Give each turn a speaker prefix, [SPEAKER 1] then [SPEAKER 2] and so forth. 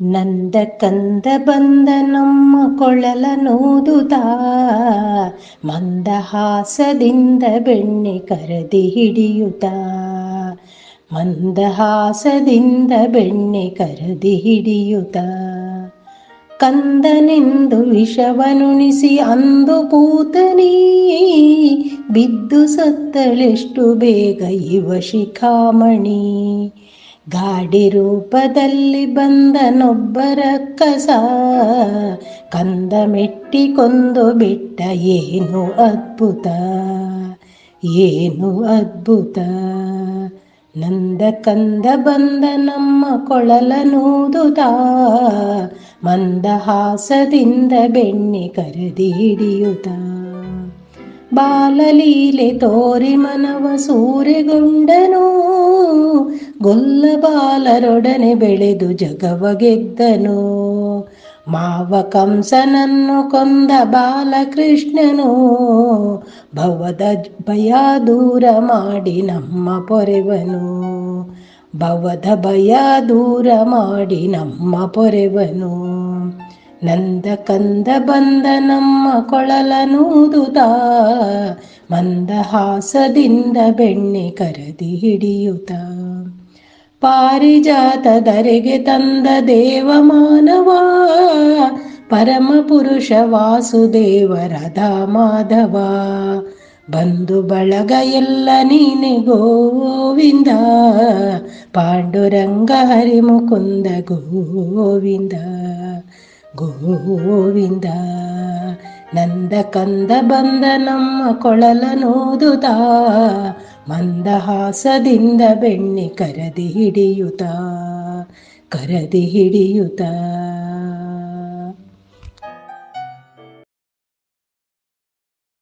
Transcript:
[SPEAKER 1] ನಂದ ಕಂದ ಬಂದ ನಮ್ಮ ಕೊಳಲ ನೋದುತ ಮಂದಹಾಸದಿಂದ ಬೆಣ್ಣೆ ಕರೆದಿ ಹಿಡಿಯುತ್ತ ಮಂದಹಾಸದಿಂದ ಬೆಣ್ಣೆ ಕರೆದಿ ಹಿಡಿಯುತ್ತ ಕಂದನೆಂದು ವಿಷವನುಣಿಸಿ ಅಂದು ಪೂತನೀ, ಬಿದ್ದು ಸತ್ತಳೆಷ್ಟು ಬೇಗ ಇವ ಶಿಖಾಮಣಿ. ಗಾಡಿ ರೂಪದಲ್ಲಿ ಬಂದನೊಬ್ಬರ ಕಸ, ಕಂದ ಮೆಟ್ಟಿ ಕೊಂದು ಬಿಟ್ಟ ಏನು ಅದ್ಭುತ ಏನು ಅದ್ಭುತ. ನಂದ ಕಂದ ಬಂದ ನಮ್ಮ ಕೊಳಲ ನೂದುತ ಮಂದಹಾಸದಿಂದ ಬೆಣ್ಣೆ ಕರದಿ ಬಾಲಲೀಲೆ ತೋರಿ ಮನವ ಸೂರೆಗೊಂಡನು ಗೊಲ್ಲ ಬಾಲರೊಡನೆ ಬೆಳೆದು ಜಗವ ಗೆದ್ದನು ಮಾವ ಕಂಸನನ್ನು ಕೊಂದ ಬಾಲಕೃಷ್ಣನು ಭವದ ಭಯ ದೂರ ಮಾಡಿ ನಮ್ಮ ಪೊರೆವನು. ಭವದ ಭಯ ದೂರ ಮಾಡಿ ನಮ್ಮ ಪೊರೆವನು. ನಂದ ಕಂದ ಬಂದ ನಮ್ಮ ಕೊಳಲನೂದುತ ಮಂದಹಾಸದಿಂದ ಬೆಣ್ಣೆ ಕರದಿ ಹಿಡಿಯುತ್ತ. ಪಾರಿಜಾತದರೆಗೆ ತಂದ ದೇವ ಮಾನವ, ಪರಮ ಪುರುಷ ವಾಸುದೇವ ರಾಧಾ ಮಾಧವ ಬಂಧು ಬಳಗ ಎಲ್ಲ ನೀನೆ ಗೋವಿಂದ, ಪಾಂಡುರಂಗ ಹರಿಮುಕುಂದ ಗೋವಿಂದ. ಗೋವಿಂದ ನಂದ ಕಂದ ಬಂದ ನಮ್ಮ ಕೊಳಲ ನೋದುತ ಮಂದಹಾಸದಿಂದ ಬೆಣ್ಣೆ ಕರದಿ ಹಿಡಿಯುತ ಕರದಿ ಹಿಡಿಯುತ್ತ